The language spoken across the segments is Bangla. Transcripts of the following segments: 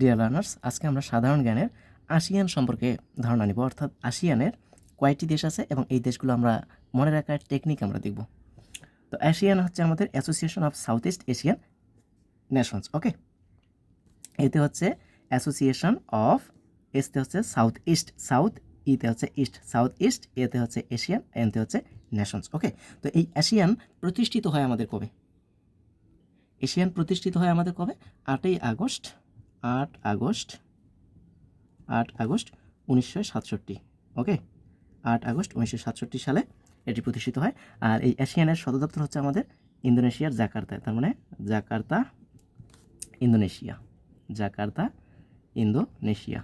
ডিয়ার লার্নার্স আজকে আমরা সাধারণ জ্ঞানের আসিয়ান সম্পর্কে ধারণা নিব। অর্থাৎ আসিয়ানের কয়েকটি দেশ আছে এবং এই দেশগুলো আমরা মনে রাখার টেকনিক আমরা দেখব। তো আসিয়ান হচ্ছে আমাদের association of South East Asian nations okay এতে হচ্ছে অ্যাসোসিয়েশন অফ এসতে হচ্ছে সাউথ ইস্ট সাউথ ইতে হচ্ছে ইস্ট সাউথ ইস্ট এতে হচ্ছে এশিয়ান এনতে হচ্ছে নেশনস ওকে তো এই এশিয়ান প্রতিষ্ঠিত হয় আমাদের কবে? এশিয়ান প্রতিষ্ঠিত হয় আমাদের কবে? আটই আগস্ট আট আগস্ট আট আগস্ট উনিশশো সাতষট্টি, ওকে? আট আগস্ট উনিশশো সাতষট্টি সালে এটি প্রতিষ্ঠিত হয়। আর এই এশিয়ানের সদর দপ্তর হচ্ছে আমাদের ইন্দোনেশিয়ার জাকার্তায় তার মানে Jakarta, Indonesia Jakarta, Indonesia.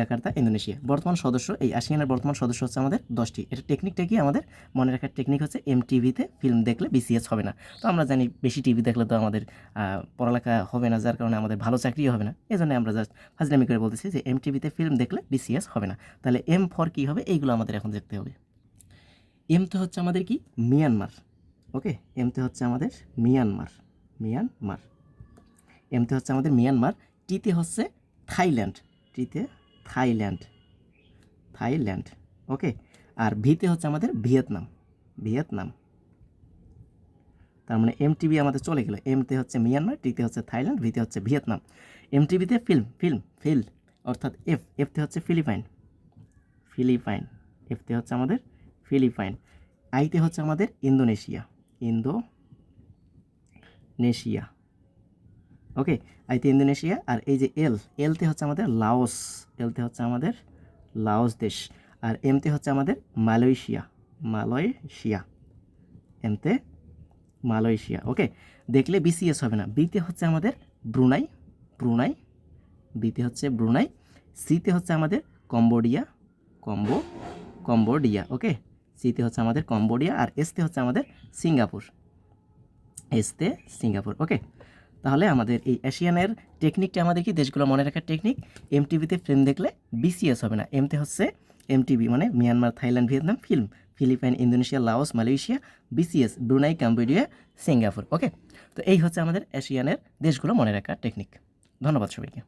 Jakarta, Indonesia. বর্তমান সদস্য, এই আসিয়ানের বর্তমান সদস্য হচ্ছে আমাদের দশটি। এটা টেকনিকটা কি? আমাদের মনে রাখার টেকনিক হচ্ছে এম টিভিতে ফিল্ম দেখলে বিসিএস হবে না। তো আমরা জানি বেশি টিভি দেখলে তো আমাদের পড়ালেখা হবে না, যার কারণে আমাদের ভালো চাকরিও হবে না। এই জন্য আমরা জাস্ট ফাজলামি করে বলতেছি যে এম টিভিতে ফিল্ম দেখলে বিসিএস হবে না। তাহলে এম ফর কী হবে? এইগুলো আমাদের এখন দেখতে হবে। এমতে হচ্ছে আমাদের কি? মিয়ানমার ওকে এমতে হচ্ছে আমাদের মিয়ানমার মিয়ানমার এমতে হচ্ছে আমাদের মিয়ানমার টিতে হচ্ছে থাইল্যান্ড টিতে থাইল্যান্ড। থাইল্যান্ড, ওকে? আর ভিতে হচ্ছে আমাদের ভিয়েতনাম। ভিয়েতনাম। তার মানে এমটিভি আমাদের চলে গেল। এমতে হচ্ছে মিয়ানমার, টিতে হচ্ছে থাইল্যান্ড, ভিতে হচ্ছে ভিয়েতনাম। এমটিভিতে ফিল্ম ফিল্ম ফিল অর্থাৎ এফ, এফতে হচ্ছে ফিলিপাইন। ফিলিপাইন, এফতে হচ্ছে আমাদের ফিলিপাইন। আইতে হচ্ছে আমাদের ইন্দোনেশিয়া। ইন্দোনেশিয়া। ওকে আইতে ইন্দোনেশিয়া আর এই যে এল এলতে হচ্ছে আমাদের লাওস এলতে হচ্ছে আমাদের লাওস দেশ আর এমতে হচ্ছে আমাদের মালয়েশিয়া মালয়েশিয়া এমতে মালয়েশিয়া, ওকে, দেখলে বিসিএস হবে না বিতে হচ্ছে আমাদের ব্রুনাই ব্রুনাই বিতে হচ্ছে ব্রুনাই সিতে হচ্ছে আমাদের কম্বোডিয়া, কম্বো, কম্বোডিয়া, ওকে সিতে হচ্ছে আমাদের কম্বোডিয়া আর এসতে হচ্ছে আমাদের সিঙ্গাপুর এসতে সিঙ্গাপুর, ওকে তাহলে আমাদের এই এশিয়ানের টেকনিকটা আমাদের কি দেশগুলো মনে রাখার টেকনিক এম টিভিতে ফিল্ম দেখলে বিসিএস হবে না। এমতে হচ্ছে এম টিভি মানে Myanmar Thailand Vietnam film Philippine Indonesia Laos Malaysia BCS Brunei Cambodia Singapore okay তো এই হচ্ছে আমাদের এশিয়ানের দেশগুলো মনে রাখার টেকনিক ধন্যবাদ সবাইকে।